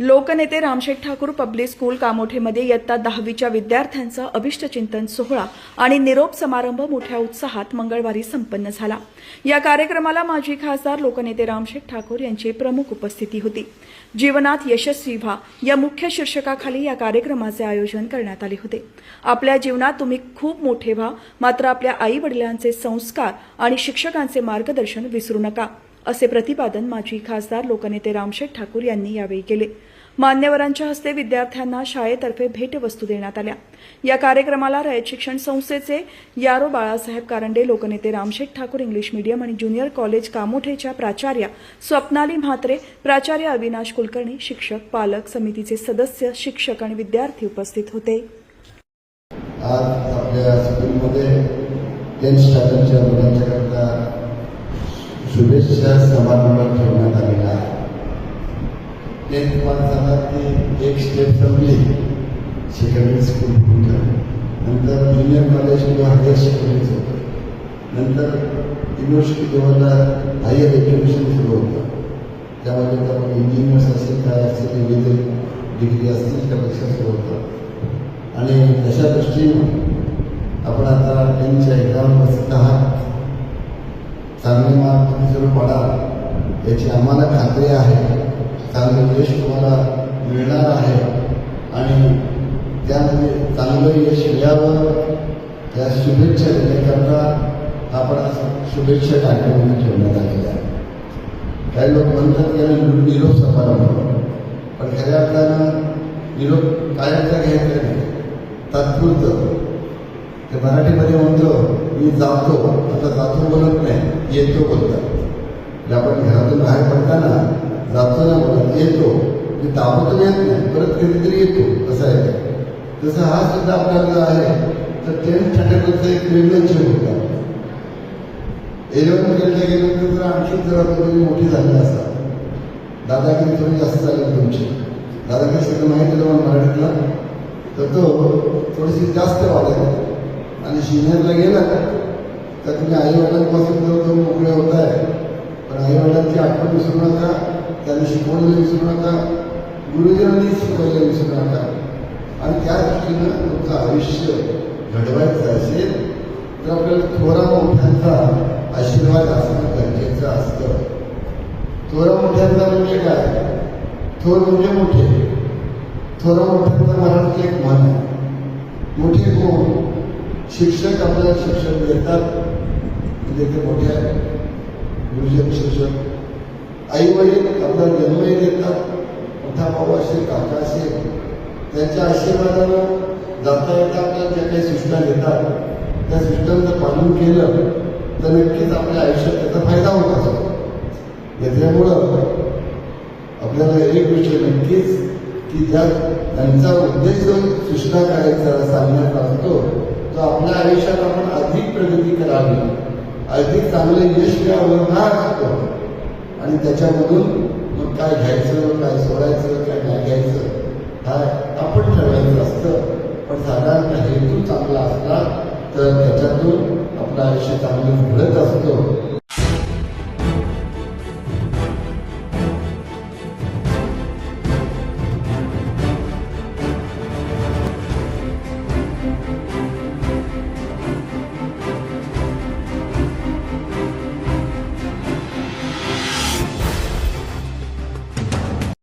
लोकनेते Ramsheth Thakur public school कामोठेमध्ये इयत्ता दहावीच्या विद्यार्थ्यांचा अभिष्टचिंतन सोहळा आणि निरोप समारंभ मोठ्या उत्साहात मंगळवारी संपन्न झाला. या कार्यक्रमाला माजी खासदार लोकनेते रामशेठ ठाकूर यांची प्रमुख उपस्थिती होती. जीवनात यशस्वी व्हा या मुख्य शीर्षकाखाली या कार्यक्रमाचे आयोजन करण्यात आले होते. आपल्या जीवनात तुम्ही खूप मोठे व्हा मात्र आपल्या आई वडिलांचे संस्कार आणि शिक्षकांचे मार्गदर्शन विसरू नका. असे प्रतिपादन माजी खासदार लोकनेते रामशेठ ठाकूर यांनी यावेळी केले. मान्यवरांच्या हस्ते विद्यार्थ्यांना शाळेतर्फे भेटवस्तू देण्यात आल्या. या कार्यक्रमाला रयत शिक्षण संस्थेचे यारो बाळासाहेब कारंडे लोकनेते रामशेठ ठाकूर इंग्लिश मीडियम आणि ज्युनियर कॉलेज कामोठेच्या प्राचार्या स्वप्नाली म्हात्रे प्राचार्य अविनाश कुलकर्णी शिक्षक पालक समितीचे सदस्य शिक्षक आणि विद्यार्थी उपस्थित होते. आज आपल्या शुभेच्छा समारंभात ठेवण्यात आलेला आहे. टेन्थ पास झाला की एक स्टेप संपली सेकंडरी स्कूल होतं नंतर ज्युनियर कॉलेज किंवा हायर सेकंडरीच होतं. नंतर युनिव्हर्सिटी लेवलला हायर एज्युकेशन सुरू होतं. त्यामध्ये आपण इंजिनियर्स असेल काय असेल विविध डिग्री असतील त्यापेक्षा सुरू होतं. आणि अशा दृष्टीने आपण आता त्यांच्या एक्झाम बसत आहात चांगले मार्ग तुम्ही जर पडाल याची आम्हाला खात्री आहे. चांगलं यश तुम्हाला मिळणार आहे. आणि त्यामध्ये चांगलं यश यावं त्या शुभेच्छा देण्याकरता आपण आज शुभेच्छा कार्यक्रम ठेवण्यात आलेला आहे. काही लोक म्हणतात की आम्ही निरोप समारंभ पण खऱ्या अर्थानं निरोप कायमचा घ्यायचा नाही. तात्पुरतं. ते मराठीमध्ये म्हणतो, मी जातो. आता जातो बोलत नाही, येतो बोलतात आपण घरातून बाहेर पडताना जातो ना बोलत येतो मी येत नाही, परत कधीतरी येतो, असं आहे. तसं हा सुद्धा आहे. तर एक होता. इलेव्हन ट्वेल्थला गेल्यानंतर जर आणखी जरा मोठी झाली दादागिरी थोडी जास्त झाली तुमची. दादागिरी सगळं माहिती मला मराठीतला? तर तो थोडीशी जास्त वाढेल. आणि सिनियरला गेला तर तुम्ही आईवडिलांपासून जर तो मोकळे होत आहे. पण आईवडिलांची आठवण विसरू नका त्यांनी शिकवलेलं विसरू नका गुरुजनांनी शिकवलेलं विसरू नका. आणि त्या दृष्टीनं तुमचं आयुष्य घडवायचं असेल तर आपल्याला थोरा मोठ्यांचा आशीर्वाद असणं गरजेचं असतं. थोरा मोठ्यांचा म्हणजे काय? थोर म्हणजे मोठे. थोरा मोठ्यांचा मराठी एक म्हण आहे. मोठे कोण? शिक्षक आपल्याला शिक्षण देतात. म्हणजे ते मोठे आहे. गुरुजन शिक्षक. आई वडील आपला जन्मही देतात. मोठा भाऊ असेल काका असेल त्यांच्या आशीर्वादानं जाता येता आपल्याला ज्या काही सूचना देतात त्या सूचनांचं पालन केलं तर नक्कीच आपल्या आयुष्यात त्याचा फायदा होत असतो याच्यामुळं आपल्याला एक गोष्ट नक्कीच की ज्या त्यांचा उद्देश जो सूचना करायचा सांगण्याचा तो आपल्या आयुष्यात आपण अधिक प्रगती करावी. अधिक चांगलं यश मिळावं ना राहतो आणि त्याच्यामधून मग काय घ्यायचं काय सोडायचं काय नाही घ्यायचं हा आपण ठरवायचं असतं. पण साधारण हेतू चांगला असला तर त्याच्यातून आपलं आयुष्य चांगलं घडत असतं.